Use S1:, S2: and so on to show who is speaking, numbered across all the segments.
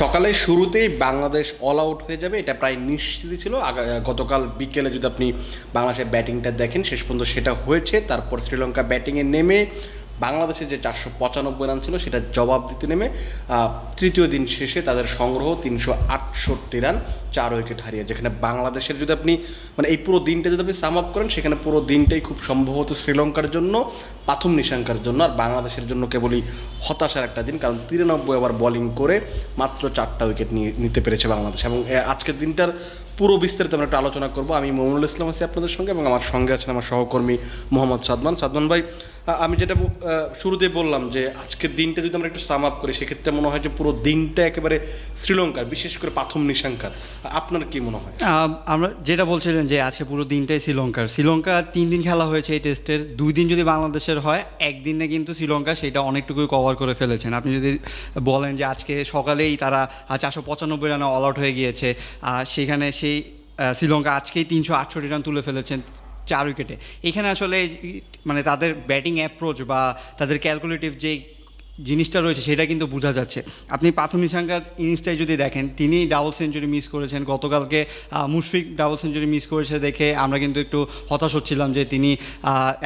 S1: সকালে শুরুতেই Bangladesh all out হয়ে যাবে, এটা প্রায় নিশ্চিত ছিল। গতকাল বিকেলে যদি আপনি বাংলাদেশের ব্যাটিংটা দেখেন, শেষ পর্যন্ত সেটা হয়েছে। তারপর শ্রীলঙ্কা ব্যাটিংয়ে নেমে বাংলাদেশের যে চারশো পঁচানব্বই রান ছিল, সেটা জবাব দিতে নেমে তৃতীয় দিন শেষে তাদের সংগ্রহ তিনশো আটষট্টি রান, চার উইকেট হারিয়ে। যেখানে বাংলাদেশের যদি আপনি মানে এই পুরো দিনটা যদি আপনি সাম আপ করেন, সেখানে পুরো দিনটাই খুব সম্ভবত শ্রীলঙ্কার জন্য, প্রথম নিশাঙ্কার জন্য, আর বাংলাদেশের জন্য কেবলই হতাশার একটা দিন, কারণ তিরানব্বই ওভার বোলিং করে মাত্র চারটা উইকেট নিয়ে নিতে পেরেছে বাংলাদেশ। এবং আজকের দিনটার পুরো বিস্তারিত আমরা একটা আলোচনা করব। আমি মমিনুল ইসলাম আছি আপনাদের সঙ্গে এবং আমার সঙ্গে আছেন আমার সহকর্মী মোহাম্মদ সাদমান। সাদমান ভাই আমি যেটা শুরুতে বললাম যে আজকের দিনটা যদি আমরা একটু সাম আপ করি, সেক্ষেত্রে মনে হয় যে পুরো দিনটা একেবারে শ্রীলঙ্কার, বিশেষ করে প্রথম নিশাঙ্কার। আপনার কি মনে হয়?
S2: আমরা যেটা বলছিলেন যে আজকে পুরো দিনটাই শ্রীলঙ্কার। শ্রীলঙ্কা তিন দিন খেলা হয়েছে এই টেস্টের। দুই দিন যদি বাংলাদেশের হয়, একদিনে কিন্তু শ্রীলঙ্কা সেটা অনেকটুকুই কভার করে ফেলেছেন। আপনি যদি বলেন যে আজকে সকালেই তারা চারশো পঁচানব্বই রানে অল আউট হয়ে গিয়েছে আর সেখানে সেই শ্রীলঙ্কা আজকেই তিনশো আটষট্টি রান তুলে ফেলেছেন চার উইকেটে। এখানে আসলে মানে তাদের ব্যাটিং অ্যাপ্রোচ বা তাদের ক্যালকুলেটিভ যে জিনিসটা রয়েছে, সেটা কিন্তু বোঝা যাচ্ছে। আপনি প্রাথমিক সংখ্যার ইনিংসটাই যদি দেখেন, তিনি ডাবল সেঞ্চুরি মিস করেছেন। গতকালকে মুশফিক ডাবল সেঞ্চুরি মিস করেছে দেখে আমরা কিন্তু একটু হতাশ হচ্ছিলাম যে তিনি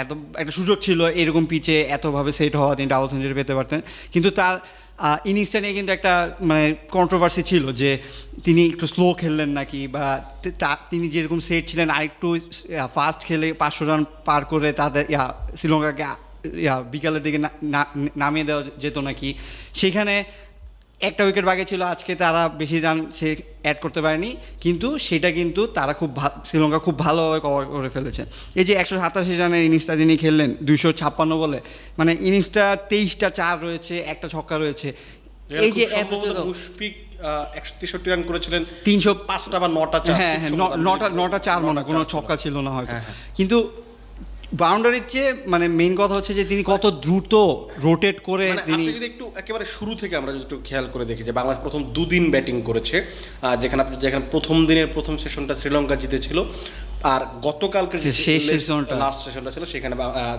S2: এত, একটা সুযোগ ছিল এরকম পিচে এতভাবে সেট হওয়া, তিনি ডাবল সেঞ্চুরি পেতে পারতেন। কিন্তু তার ইনিংসটা নিয়ে কিন্তু একটা মানে কন্ট্রোভার্সি ছিল যে তিনি একটু স্লো খেললেন নাকি বা তিনি যেরকম সেট ছিলেন, আরেকটু ফাস্ট খেলে পাঁচশো রান পার করে তাদের শ্রীলঙ্কাকে বিকালের দিকে নামিয়ে দেওয়া যেত নাকি। সেখানে একটা উইকেট বাকি ছিল আজকে তারা বেশি রান সে অ্যাড করতে পারেনি। কিন্তু সেটা কিন্তু তারা খুব শ্রীলঙ্কা খুব ভালোভাবে কভার করে ফেলেছে। এই যে একশো সাতাশি রানের ইনিংসটা তিনি খেললেন দুইশো ছাপ্পান্ন বলে মানে ইনিংসটা তেইশটা চার রয়েছে একটা ছক্কা রয়েছে। এই যে
S1: মুশফিক একশো তেষট্টি রান করেছিলেন
S2: তিনশো
S1: পাঁচটা বা নটা
S2: হ্যাঁ হ্যাঁ নটা নটা চার মনে হয়, কোনো ছক্কা। ছিল না হয়তো।
S1: হ্যাঁ, হ্যাঁ।
S2: কিন্তু বাউন্ডারির চেয়ে মানে মেইন কথা হচ্ছে যে তিনি কত দ্রুত রোটেট করে
S1: মানে
S2: তিনি
S1: যদি একটু একেবারে শুরু থেকে আমরা যদি একটু খেয়াল করে দেখি যে বাংলাদেশ প্রথম দুদিন ব্যাটিং করেছে যেখানে আপনি যেখানে প্রথম দিনের প্রথম সেশনটা শ্রীলঙ্কা জিতেছিল আর গতকালকের যে
S2: শেষ সেশনটা।
S1: লাস্ট সেশনটা ছিল সেখানে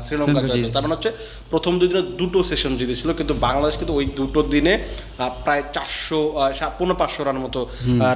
S1: শ্রীলঙ্কা জয় তার মানে হচ্ছে প্রথম দুই দিনে দুটো সেশন জিতেছিল কিন্তু বাংলাদেশ কিন্তু ওই দুটো দিনে প্রায় চারশো পনেরো পাঁচশো রান মতো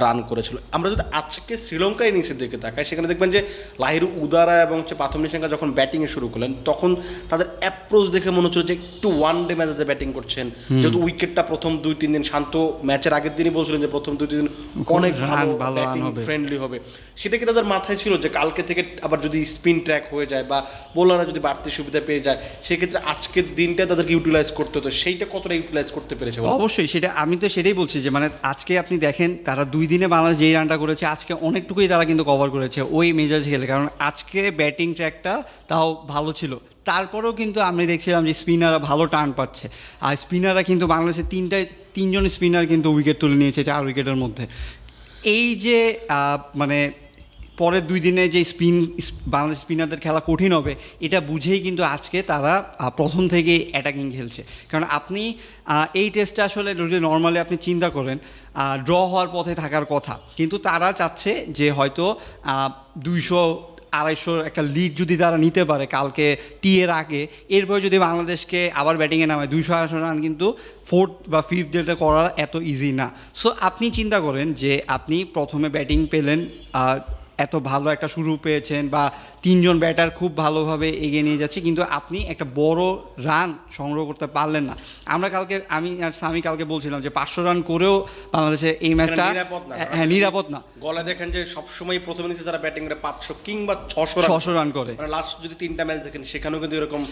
S1: রান করেছিল। আমরা যদি আজকে শ্রীলঙ্কা ইনিংসের দিকে তাকাই সেখানে দেখবেন যে লাহিরু উদারা এবং হচ্ছে প্রাথম নিশাঙ্কা যখন ব্যাটিংয়ে শুরু করলেন তখন তাদের অ্যাপ্রোচ দেখে মনে হচ্ছিল যে একটু ওয়ান ডে ম্যাচে ব্যাটিং করছেন। যেহেতু উইকেটটা প্রথম দুই তিন দিন শান্ত ম্যাচের আগের দিনই বলছিলেন যে প্রথম দুই তিন দিন অনেক ভালো
S2: ভালো
S1: ব্যাটিং ফ্রেন্ডলি হবে। সেটা কি তাদের মাথায় ছিল যে কালকে থেকে আবার যদি স্পিন ট্র্যাক হয়ে যায় বা বোলাররা যদি বাড়তি সুবিধা পেয়ে যায়, সেক্ষেত্রে আজকের দিনটা তাদেরকে ইউটিলাইজ করতে হতো। সেইটা কতটা ইউটিলাইজ করতে পেরেছে
S2: অবশ্যই, সেটা আমি তো সেটাই বলছি যে মানে আজকে আপনি দেখেন, তারা দুই দিনে বাংলাদেশ যেই রানটা করেছে, আজকে অনেকটুকুই তারা কিন্তু কভার করেছে ওই মেজাজ খেলে। কারণ আজকে ব্যাটিং ট্র্যাকটা তাও ভালো ছিল। তারপরেও কিন্তু আমি দেখছিলাম যে স্পিনাররা ভালো টার্ন পাচ্ছে। আর স্পিনাররা কিন্তু বাংলাদেশের তিনটায়, তিনজন স্পিনার কিন্তু উইকেট তুলে নিয়েছে চার উইকেটের মধ্যে। এই যে মানে পরের দুই দিনে যে স্পিন বাংলাদেশ স্পিনারদের খেলা কঠিন হবে, এটা বুঝেই কিন্তু আজকে তারা প্রথম থেকেই অ্যাটাকিং খেলছে। কারণ আপনি এই টেস্টটা আসলে যদি নর্মালি আপনি চিন্তা করেন ড্র হওয়ার পথে থাকার কথা। কিন্তু তারা চাচ্ছে যে হয়তো দুইশো আড়াইশোর একটা লিড যদি তারা নিতে পারে কালকে টি এর আগে, এরপরে যদি বাংলাদেশকে আবার ব্যাটিংয়ে নামায়, দুইশো, আড়াইশো রান কিন্তু ফোর্থ বা ফিফথ ডেতে করা এত ইজি না। সো আপনি চিন্তা করেন যে আপনি প্রথমে ব্যাটিং পেলেন এত ভালো একটা শুরু পেয়েছেন বা তিনজন ব্যাটার খুব ভালোভাবে এগিয়ে নিয়ে যাচ্ছে কিন্তু আপনি একটা বড় রান সংগ্রহ করতে পারলেন না। আমরা কালকে আমি আর সামি কালকে বলছিলাম যে পাঁচশো রান করেও বাংলাদেশের এই ম্যাচটা
S1: না।
S2: হ্যাঁ নিরাপদ না।
S1: গলে দেখেন যে সবসময় প্রথম ইনিংসে তারা ব্যাটিং করে পাঁচশো কিংবা ছশো
S2: ছশো রান করে।
S1: মানে লাস্ট যদি তিনটা ম্যাচ দেখেন সেখানেও কিন্তু এরকম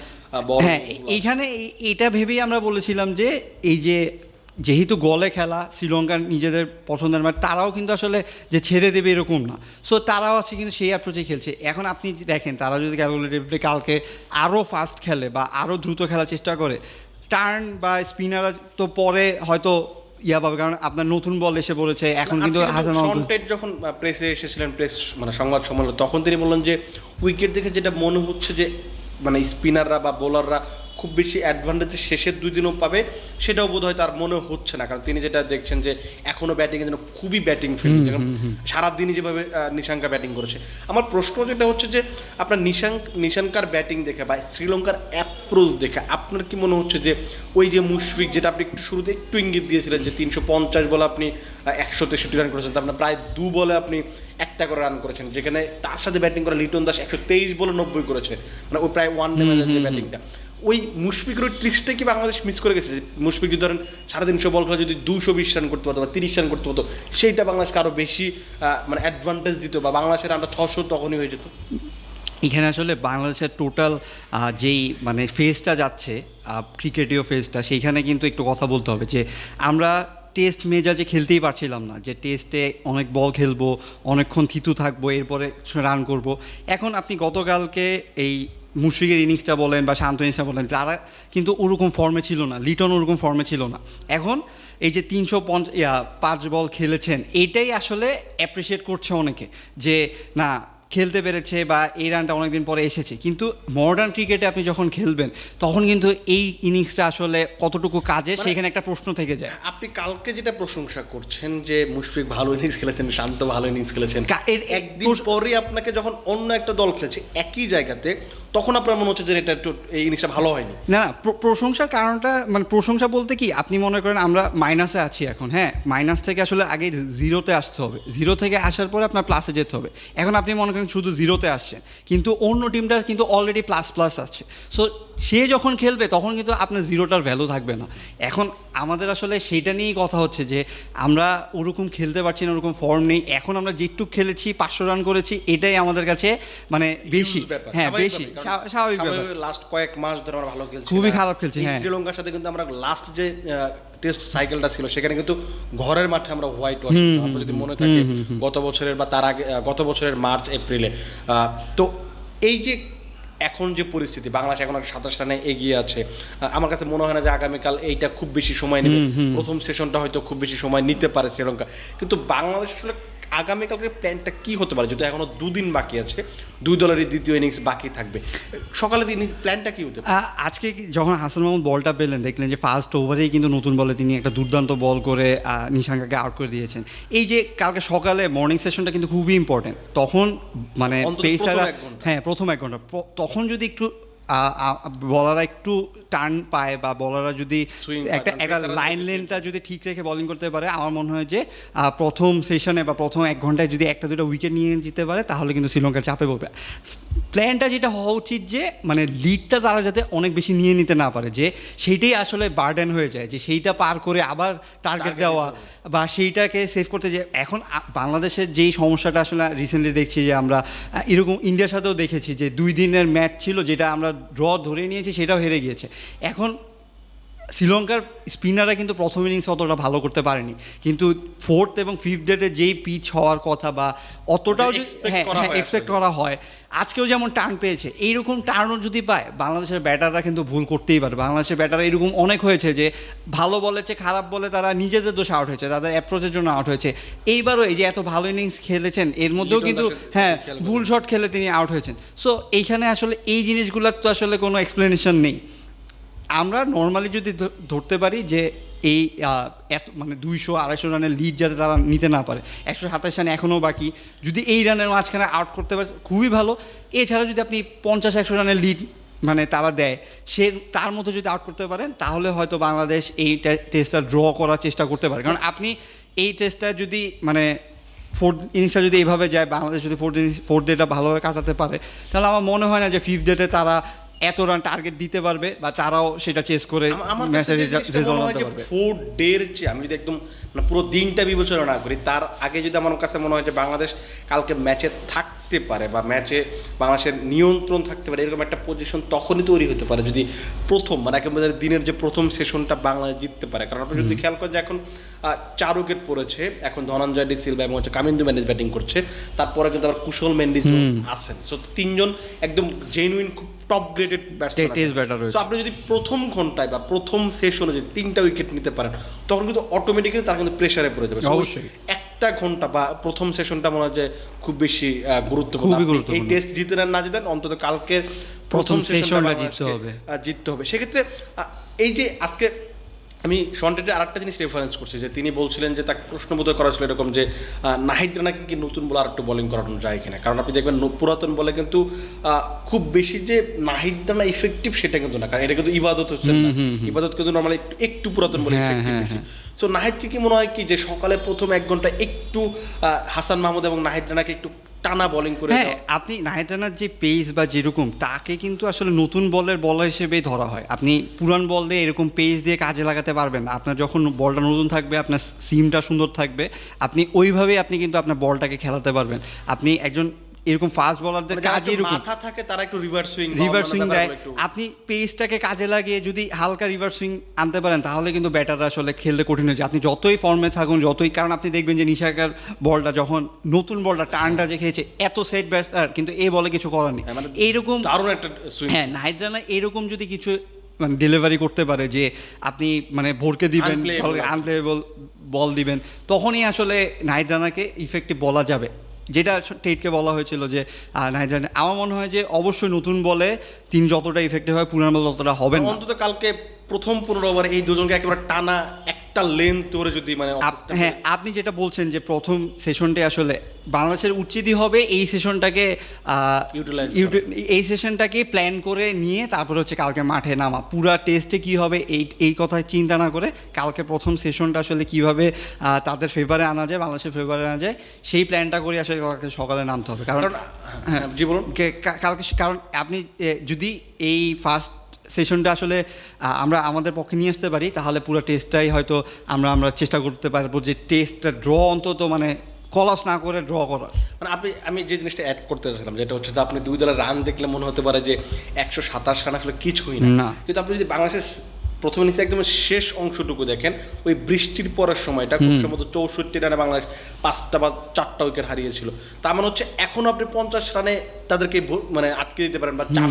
S2: হ্যাঁ এইখানে এই- এটা ভেবেই আমরা বলেছিলাম যে এই যে যেহেতু গলে খেলা শ্রীলঙ্কার নিজেদের পছন্দের মানে তারাও কিন্তু আসলে যে ছেড়ে দেবে এরকম না। সো তারাও আছে কিন্তু সেই অ্যাপ্রোচে খেলছে। এখন আপনি দেখেন তারা যদি ক্যালকুলেটিভলি কালকে আরও ফাস্ট খেলে বা আরও দ্রুত খেলার চেষ্টা করে টার্ন বা স্পিনাররা তো পরে হয়তো ইয়া পাবে। কারণ আপনার নতুন বল এসে পড়েছে এখন কিন্তু হাসান
S1: যখন প্রেসে এসেছিলেন প্রেস মানে সংবাদ সম্মেলন তখন তিনি বললেন যে উইকেট দেখে যেটা মনে হচ্ছে যে মানে স্পিনাররা বা বোলাররা খুব বেশি অ্যাডভান্টেজ শেষের দুই দিনও পাবে সেটাও বোধ হয় তার মনে হচ্ছে না। কারণ তিনি যেটা দেখছেন যে এখনও ব্যাটিংয়ের জন্য খুবই ব্যাটিং ফিল্ড সারাদিনই যেভাবে নিশাঙ্কা ব্যাটিং করেছে। আমার প্রশ্ন যেটা হচ্ছে যে আপনার নিশাঙ্ক নিশাঙ্কার ব্যাটিং দেখে বা শ্রীলঙ্কার অ্যাপ্রোচ দেখে আপনার কি মনে হচ্ছে যে ওই যে মুশফিক যেটা আপনি একটু শুরুতে একটু ইঙ্গিত দিয়েছিলেন যে তিনশো পঞ্চাশ বলে আপনি একশো তেষট্টি রান করেছেন তার মানে প্রায় দু বলে আপনি একটা করে রান করেছেন যেখানে তার সাথে ব্যাটিং করা লিটন দাস একশো তেইশ বলে নব্বই করেছে। মানে ওই প্রায় ওয়ান ডে যে ব্যাটিংটা ওই মুশফিকের ওই ট্রিক্সটা কি বাংলাদেশ মিস করে গেছে? মুশফিক যদি ধরেন সাড়ে তিনশো বল খেলে যদি দুশো বিশ রান করতে পারতো বা তিরিশ রান করতে পারতো, সেইটা বাংলাদেশকে আরও বেশি মানে অ্যাডভান্টেজ দিত বা বাংলাদেশের রানটা ছশো তখনই হয়ে যেত।
S2: এখানে আসলে বাংলাদেশের টোটাল যেই মানে ফেজটা যাচ্ছে ক্রিকেটীয় ফেজটা সেইখানে কিন্তু একটু কথা বলতে হবে যে আমরা টেস্ট মেজাজে খেলতেই পারছিলাম না, যে টেস্টে অনেক বল খেলব, অনেকক্ষণ থিতু থাকব, এরপরে রান করব। এখন আপনি গতকালকে এই মুশফিকের ইনিংসটা বলেন বা শান্ত ইনিংসটা বলেন, তারা কিন্তু ওরকম ফর্মে ছিল না। লিটন ওরকম ফর্মে ছিল না। এখন এই যে তিনশো পাঁচ বল খেলেছেন, এটাই আসলে অ্যাপ্রিসিয়েট করছে অনেকে যে, না খেলতে পেরেছে বা এই রানটা অনেকদিন পরে এসেছে। কিন্তু মডার্ন ক্রিকেটে আপনি যখন খেলবেন তখন কিন্তু এই ইনিংসটা আসলে কতটুকু কাজে সেখানে একটা প্রশ্ন থেকে যায়।
S1: আপনি কালকে যেটা প্রশংসা করছেন যে মুশফিক ভালো ইনিংস খেলেছেন শান্ত ভালো ইনিংস খেলেছেন
S2: এর-
S1: একদিন
S2: প্রশ-
S1: পরে আপনাকে যখন অন্য একটা দল খেলছে একই জায়গাতে তখন আপনার মনে হচ্ছে যে এটা একটু এই ইনিংসটা ভালো হয়নি।
S2: না না প্রশংসার কারণটা মানে প্রশংসা বলতে কি আপনি মনে করেন আমরা মাইনাসে আছি এখন হ্যাঁ? মাইনাস থেকে আসলে আগে জিরোতে আসতে হবে। জিরো থেকে আসার পরে আপনার প্লাসে যেতে হবে। এখন আপনি মনে করেন শুধু জিরোতে আসছেন কিন্তু অন্য টিমটা কিন্তু অলরেডি প্লাস প্লাস আছে। সো সে যখন খেলবে তখন কিন্তু আপনার জিরোটার ভ্যালু থাকবে না। এখন আমাদের আসলে সেটা নিয়েই কথা হচ্ছে যে আমরা ওরকম খেলতে পারছি না ওরকম ফর্ম নেই। এখন আমরা যেটুক খেলেছি পাঁচশো রান করেছি এটাই আমাদের কাছে মানে বেশি। হ্যাঁ বেশি। স্বাভাবিক
S1: লাস্ট কয়েক মাস ধরে আমরা ভালো খেলছি।
S2: খুবই খারাপ খেলছি, হ্যাঁ।
S1: শ্রীলঙ্কার সাথে কিন্তু আমরা লাস্ট যে টেস্ট সাইকেলটা ছিল। সেখানে কিন্তু ঘরের মাঠে আমরা হোয়াইট ওয়াশ আপনার যদি মনে থাকে গত বছরের বা তার আগে গত বছরের মার্চ এপ্রিলে আহ, তো এই যে এখন যে পরিস্থিতি বাংলাদেশ এখন সাতাশ রানে এগিয়ে আছে আমার কাছে মনে হয় না যে আগামীকাল এইটা খুব বেশি সময় নেবে। প্রথম সেশনটা হয়তো খুব বেশি সময় নিতে পারে শ্রীলঙ্কা। কিন্তু বাংলাদেশ আসলে আগামীকালকের প্ল্যানটা কি হতে পারে যদি এখনও দুদিন বাকি আছে দুই দলেরই দ্বিতীয় ইনিংস বাকি থাকবে। সকালের ইনিংস প্ল্যানটা কি হতে পারে?
S2: আজকে যখন হাসান মাহমুদ বলটা পেলেন দেখলেন যে ফার্স্ট ওভারেই কিন্তু নতুন বলে তিনি একটা দুর্দান্ত বল করে নিশাঙ্কাকে আউট করে দিয়েছেন। এই যে কালকে সকালে মর্নিং সেশনটা কিন্তু খুবই ইম্পর্টেন্ট তখন মানে পেসাররা। হ্যাঁ প্রথম এক ঘণ্টা। তখন যদি একটু বলাররা একটু টার্ন পায় বা বলাররা যদি একটা একটা লাইন লেনটা যদি ঠিক রেখে বোলিং করতে পারে আমার মনে হয় যে প্রথম সেশনে বা প্রথম এক ঘন্টায় যদি একটা দুটো উইকেট নিয়ে যেতে পারে তাহলে কিন্তু শ্রীলঙ্কার চাপে পড়বে। প্ল্যানটা যেটা হওয়া উচিত যে মানে লিডটা তারা যাতে অনেক বেশি নিয়ে নিতে না পারে যে সেইটাই আসলে বার্ডেন হয়ে যায় যে সেইটা পার করে আবার টার্গেট দেওয়া বা সেইটাকে সেভ করতে যে এখন বাংলাদেশের যেই সমস্যাটা আসলে রিসেন্টলি দেখছি যে আমরা এরকম ইন্ডিয়ার সাথেও দেখেছি যে দুই দিনের ম্যাচ ছিল যেটা আমরা ড্র ধরে নিয়েছে সেটাও হেরে গিয়েছে। এখন শ্রীলঙ্কার স্পিনাররা কিন্তু প্রথম ইনিংস অতটা ভালো করতে পারেনি। কিন্তু ফোর্থ এবং ফিফথ ডেটে যেই পিচ হওয়ার কথা বা অতটাও
S1: মানে
S2: হ্যাঁ এক্সপেক্ট করা হয়। আজকেও যেমন টার্ন পেয়েছে এইরকম টার্নও যদি পায় বাংলাদেশের ব্যাটাররা কিন্তু ভুল করতেই পারে। বাংলাদেশের ব্যাটাররা এরকম অনেক হয়েছে যে ভালো বলেছে খারাপ বলে তারা নিজেদের দোষে আউট হয়েছে তাদের অ্যাপ্রোচের জন্য আউট হয়েছে। এইবারও এই যে এত ভালো ইনিংস খেলেছেন এর মধ্যেও কিন্তু হ্যাঁ ভুল শট খেলে তিনি আউট হয়েছেন। সো এইখানে আসলে এই জিনিসগুলোর তো আসলে কোনো এক্সপ্লেনেশন নেই। আমরা নর্মালি যদি ধরতে পারি যে এই এত মানে দুইশো, আড়াইশো রানের লিড যাতে তারা নিতে না পারে, একশো সাতাশ রান এখনও বাকি, যদি এই রানের মাঝখানে আউট করতে পারে, খুবই ভালো। এছাড়া যদি আপনি পঞ্চাশ, একশো রানের লিড মানে তারা দেয়, সে, তার মতো যদি আউট করতে পারেন, তাহলে হয়তো বাংলাদেশ এই টেস্টটা ড্র করার চেষ্টা করতে পারে। কারণ আপনি এই টেস্টটা যদি মানে ফোর্থ ইনিংসটা যদি এইভাবে যায়, বাংলাদেশ যদি ফোর্থ ইনিংস ফোর্থ ডেটা ভালোভাবে কাটাতে পারে, তাহলে আমার মনে হয় না যে ফিফথ ডেটে তারা এত রান টার্গেট দিতে পারবে বা তারাও সেটা চেস করে
S1: আমার কাছে
S2: ম্যাচের রেজাল্ট আনতে পারবে।
S1: ফোর ডের চেয়ে আমি যদি একদম মানে পুরো দিনটা বিবেচনা না করি তার আগে যদি আমার কাছে মনে হয় যে বাংলাদেশ কালকে ম্যাচে থাকতে পারে বা ম্যাচে বাংলাদেশের নিয়ন্ত্রণ থাকতে পারে এরকম একটা পজিশন তখনই তৈরি হতে পারে যদি প্রথম মানে একেবারে দিনের যে প্রথম সেশনটা বাংলাদেশ জিততে পারে। কারণ আপনি যদি খেয়াল করেন যে এখন চার উইকেট পড়েছে এখন ধনঞ্জয় ডি সিলভা এবং হচ্ছে কামিন্দু ম্যানেজ ব্যাটিং করছে তারপরে কিন্তু আবার কুশল মেন্ডিজ আছেন সো তিনজন একদম জেনুইন খুব top graded batsman
S2: Test batter
S1: আপনি যদি প্রথম ঘন্টায় বা প্রথম সেশনে যদি তিনটা উইকেট নিতে পারেন তখন কিন্তু অটোমেটিক্যালি তারা কিন্তু প্রেশারে পড়ে যাবে।
S2: অবশ্যই।
S1: একটা ঘণ্টা বা প্রথম সেশনটা মনে হয় যে খুব বেশি গুরুত্বপূর্ণ। এই টেস্ট জিতে না জিতেন অন্তত কালকে
S2: প্রথম
S1: সেশনটা
S2: জিততে হবে।
S1: জিততে হবে। সেক্ষেত্রে এই যে আজকে আমি সন্টেটে আর একটা জিনিস রেফারেন্স করছি যে তিনি বলছিলেন যে তাকে প্রশ্নবোধ করা ছিল এরকম যে নাহিদ রানাকে কি নতুন বলে আর একটু বোলিং করানো যায় কিনা? কারণ আপনি দেখবেন পুরাতন বলে কিন্তু আহ, খুব বেশি যে নাহিদ রানা ইফেক্টিভ সেটা কিন্তু না কারণ এটা কিন্তু ইবাদত হচ্ছে না। ইবাদত কিন্তু নর্মালি একটু একটু পুরাতন বলে
S2: হ্যাঁ,
S1: ইফেক্টিভ
S2: হ্যাঁ,
S1: সো নাহিদকে কি মনে হয় কি যে সকালে প্রথম এক ঘণ্টা একটু হাসান মাহমুদ এবং নাহিদ রানাকে একটু টানা বোলিং করে
S2: হ্যাঁ আপনি নাহিদ রানার যে পেস বা যেরকম তাকে কিন্তু আসলে নতুন বলের বলার হিসেবেই ধরা হয়। আপনি পুরান বল দিয়ে এরকম পেস দিয়ে কাজে লাগাতে পারবেন। আপনার যখন বলটা নতুন থাকবে আপনার সিমটা সুন্দর থাকবে আপনি ওইভাবেই আপনি কিন্তু আপনার বলটাকে খেলাতে পারবেন। আপনি একজন এরকম ফাস্ট বলারদের কাজে এরকম।
S1: মাথা থাকে তারা একটু রিভার্স সুইং
S2: রিভার সুইং দেয়। আপনি পেসটাকে কাজে লাগিয়ে যদি হালকা রিভার্স সুইং আনতে পারেন তাহলে কিন্তু ব্যাটাররা আসলে খেলতে কঠিন হয়ে যায়। আপনি যতই ফর্মে থাকুন যতই কারণ আপনি দেখবেন যে নিশাকার বলটা যখন নতুন বলটা টার্নটা যে খেয়েছে এত সেট ব্যাটার কিন্তু এই বলে কিছু করার নেই।
S1: মানে
S2: এইরকম
S1: দারুণ একটা সুইং
S2: হ্যাঁ নাহিদ রানা এরকম যদি কিছু মানে ডেলিভারি করতে পারে যে আপনি মানে ভোরকে দিবেন. আনপ্লেয়েবল বল দিবেন তখনই আসলে নাহিদ রানাকে ইফেক্টিভ বলা যাবে। যেটা টেটকে বলা হয়েছিল যে নাইজার আমার মনে হয় যে অবশ্যই নতুন বলে তিনি যতটা ইফেক্টিভ হয় পুরানো বল ততটা হবে না।
S1: অন্তত কালকে প্রথম পনেরো ওভারে এই দুজনকে একেবারে টানা একটা লেন ধরে যদি মানে
S2: হ্যাঁ আপনি যেটা বলছেন যে প্রথম সেশনটা আসলে বাংলাদেশের উচিতই হবে এই সেশনটাকে এই সেশনটাকে প্ল্যান করে নিয়ে তারপরে হচ্ছে কালকে মাঠে নামা। পুরা টেস্টে কি হবে এই এই কথা চিন্তা না করে কালকে প্রথম সেশনটা আসলে কীভাবে তাদের ফেভারে আনা যায় বাংলাদেশের ফেভারে আনা যায় সেই প্ল্যানটা করে আসলে কালকে সকালে নামতে হবে। কারণ
S1: হ্যাঁ জি বলুন।
S2: কে- কালকে কারণ আপনি যদি এই ফার্স্ট সেশনটা আসলে আমরা আমাদের পক্ষে নিয়ে আসতে পারি তাহলে পুরো টেস্টটাই হয়তো আমরা আমরা চেষ্টা করতে পারব যে টেস্টটা ড্র অন্তত মানে কলাপস না করে ড্র করা
S1: মানে আপনি আমি যে জিনিসটা অ্যাড করতে চাইছিলাম যেটা হচ্ছে যে আপনি দুই দলের রান দেখলে মনে হতে পারে যে একশো সাতাশ রান আসলে কিছুই না
S2: না।
S1: কিন্তু আপনি যদি বাংলাদেশের প্রথম ইনিংসে একদম শেষ অংশটুকু দেখেন ওই বৃষ্টির পরের সময়টা খুব সম্ভবত চৌষট্টি রানে বাংলাদেশ পাঁচটা বা চারটা উইকেট হারিয়েছিল। তার মানে হচ্ছে এখন আপনি পঞ্চাশ রানে তাদেরকে মানে আটকে দিতে পারেন বা চার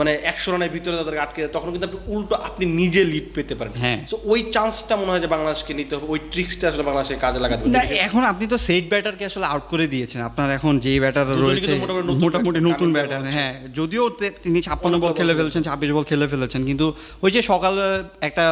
S1: মানে একশো রানের ভিতরে তাদেরকে আটকে দেয় তখন কিন্তু আপনি উল্টো আপনি নিজে লিড পেতে পারেন।
S2: হ্যাঁ।
S1: তো ওই চান্সটা মনে হয় যে বাংলাদেশকে নিতে হবে ওই ট্রিক্সটা আসলে বাংলাদেশে কাজে লাগাতে হবে।
S2: এখন আপনি তো সেট ব্যাটারকে আসলে আউট করে দিয়েছেন আপনার এখন যেই ব্যাটার রয়েছে
S1: মোটামুটি নতুন
S2: ব্যাটার হ্যাঁ যদিও তিনি ছাপ্পান্ন বল খেলে ফেলেছেন ছাব্বিশ বল খেলে ফেলেছেন কিন্তু ওই যে সকালে একটা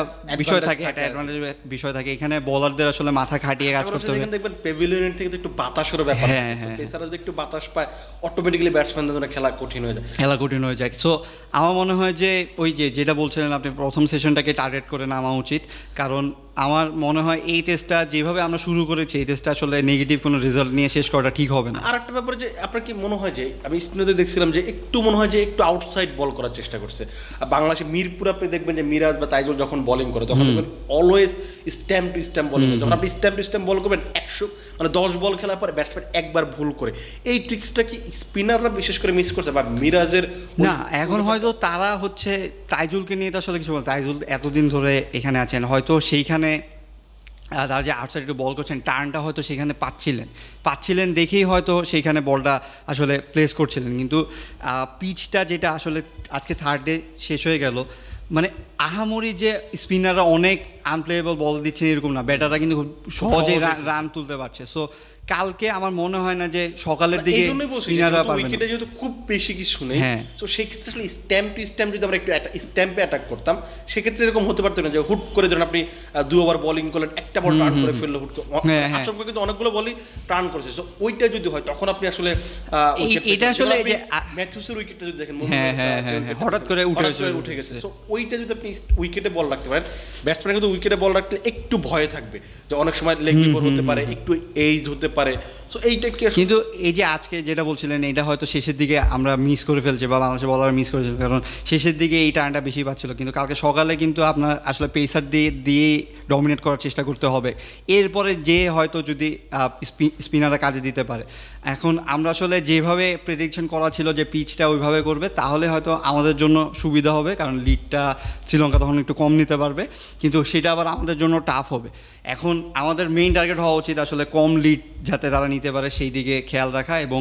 S2: বিষয় থাকে একটা অ্যাডভান্টেজ বিষয় থাকে। এখানে বলারদের আসলে মাথা খাটিয়ে কাজ করতে হবে।
S1: দেখবেন পেভিলিয়নের থেকে একটু বাতাসের ব্যাপার
S2: হ্যাঁ, হ্যাঁ,
S1: পেসাররা যদি একটু বাতাস পায় অটোমেটিক্যালি ব্যাটসম্যানদের জন্য খেলা কঠিন হয়ে যায়।
S2: খেলা কঠিন হয়ে যায়। সো আমার মনে হয় যে ওই যে যেটা বলছিলেন আপনি প্রথম সেশনটাকে টার্গেট করে নামা উচিত। কারণ আমার মনে হয় এই টেস্টটা যেভাবে আমরা শুরু করেছি এই টেস্টটা আসলে নেগেটিভ কোনো রেজাল্ট নিয়ে শেষ করাটা ঠিক হবে না।
S1: আর একটা ব্যাপারে যে আপনার কি মনে হয় যে আমি স্পিনারদের দেখছিলাম যে একটু মনে হয় যে একটু আউটসাইড বল করার চেষ্টা করছে। আর বাংলাদেশে মিরপুর আপনি দেখবেন যে মিরাজ বা তাইজুল যখন বলিং করে তখন always stump to stump bowling করে যখন আপনি স্ট্যাম্প টু স্ট্যাম্প বল করবেন একশো মানে দশ বল খেলার পরে ব্যাটসম্যান একবার ভুল করে। এই ট্রিক্সটা কি স্পিনাররা বিশেষ করে মিস করছে বা মিরাজের
S2: না এখন হয়তো তারা হচ্ছে তাইজুলকে নিয়ে তো আসলে কিছু বল তাইজুল এতদিন ধরে এখানে আছেন হয়তো সেইখানে আহ, তারা যে আউটসাইড একটু বল করছেন টার্নটা হয়তো সেখানে পাচ্ছিলেন। পাচ্ছিলেন দেখেই হয়তো সেইখানে বলটা আসলে প্লেস করছিলেন। কিন্তু পিচটা যেটা আসলে আজকে থার্ড ডে শেষ হয়ে গেল মানে আহামরি যে স্পিনাররা অনেক আনপ্লেয়েবল বল দিচ্ছেন এরকম না। ব্যাটাররা কিন্তু খুব সহজেই রান তুলতে পারছে। সো কালকে আমার মনে হয় না যে সকালের দিকে স্পিনাররা পারবেন না।
S1: উইকেটে যেহেতু খুব বেশি কিছু নেই
S2: হ্যাঁ।
S1: তো সেই ক্ষেত্রে আসলে স্ট্যাম্প টু স্ট্যাম্প যদি আমরা একটু স্ট্যাম্পে অ্যাটাক করতাম সেক্ষেত্রে এরকম হতে পারতো না যে হুট করে ধরেন আপনি দু ওভার বোলিং করলেন একটা বল টার্ন করে ফেলল হুট
S2: হ্যাঁ, হ্যাঁ।
S1: আচমকা কিন্তু অনেকগুলো বলই টার্ন করেছে তো ওইটা যদি হয় তখন আপনি আসলে।
S2: এটা আসলে যে
S1: ম্যাথিউসের উইকেটটা যদি দেখেন
S2: হঠাৎ করে উঠে
S1: উঠে গেছে ওইটা যদি আপনি উইকেটে বল রাখতে পারেন ব্যাটসম্যান কিন্তু উইকেটে বল রাখতে একটু ভয়ে থাকবে যে অনেক সময় লেগ লিভার হতে পারে একটু এইজ হতে পারে। সো এইটা কি
S2: কিন্তু এই যে আজকে যেটা বলছিলেন এটা হয়তো শেষের দিকে আমরা মিস করে ফেলছি বা বাংলাদেশে বলার মিস করেছে কারণ শেষের দিকে এই টানটা বেশি পাচ্ছিল কিন্তু কালকে সকালে কিন্তু আপনার আসলে পেসার দিয়ে দিয়ে ডমিনেট করার চেষ্টা করতে হবে। এরপরে যে হয়তো যদি স্পিনাররা কাজে দিতে পারে। এখন আমরা আসলে যেভাবে প্রেডিকশন করা ছিল যে পিচটা ওইভাবে করবে তাহলে হয়তো আমাদের জন্য সুবিধা হবে কারণ লিডটা শ্রীলঙ্কা তখন একটু কম নিতে পারবে। কিন্তু সেটা আবার আমাদের জন্য টাফ হবে। এখন আমাদের মেইন টার্গেট হওয়া উচিত আসলে কম লিড যাতে তারা নিতে পারে সেই দিকে খেয়াল রাখা এবং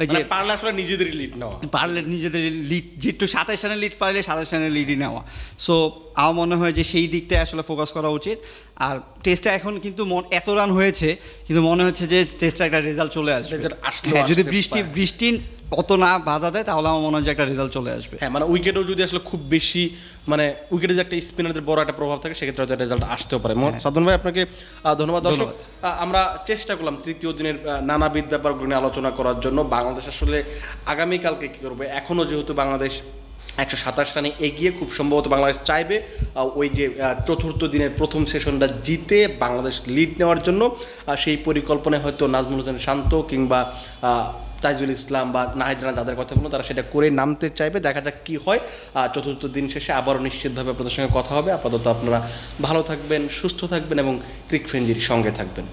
S2: ওই যে
S1: মানে পারলে আসলে নিজেদেরই লিড নেওয়া।
S2: পারলে নিজেদের লিড যেটু সাতাশ রানের লিড পারলে সাতাশ রানের লিডই নেওয়া। সো আমার মনে হয় যে সেই দিকটায় আসলে ফোকাস করা উচিত। আর টেস্টটা এখন কিন্তু এত রান হয়েছে কিন্তু মনে হচ্ছে যে টেস্টটা একটা রেজাল্ট চলে আসবে। হ্যাঁ যদি বৃষ্টি বৃষ্টি অত না বাধা দেয় তাহলে আমার মনে হয় যে একটা রেজাল্ট চলে আসবে।
S1: হ্যাঁ মানে উইকেটও যদি আসলে খুব বেশি মানে উইকেটে যে একটা স্পিনারদের বড় একটা প্রভাব থাকে সেক্ষেত্রে হয়তো রেজাল্ট আসতেও পারে। মোহাম্মদ সাধন ভাই আপনাকে ধন্যবাদ। দর্শক আমরা চেষ্টা করলাম তৃতীয় দিনের আহ, নানাবিধ ব্যাপারগুলো নিয়ে আলোচনা করার জন্য। বাংলাদেশ আসলে আগামীকালকে কী করবে? এখনও যেহেতু বাংলাদেশ একশো সাতাশ রানে এগিয়ে খুব সম্ভবত বাংলাদেশ চাইবে ওই যে চতুর্থ দিনের প্রথম সেশনটা জিতে বাংলাদেশ লিড নেওয়ার জন্য। সেই পরিকল্পনায় হয়তো নাজমুল হোসেন শান্ত কিংবা তাইজুল ইসলাম বা নাহিদ রানা যাদের কথা বলুন তারা সেটা করে নামতে চাইবে। দেখা যাক কী হয়। চতুর্থ দিন শেষে আবারও নিশ্চিতভাবে আপনাদের সঙ্গে কথা হবে। আপাতত আপনারা ভালো থাকবেন, সুস্থ থাকবেন এবং ক্রিক ফ্রেঞ্জির সঙ্গে থাকবেন।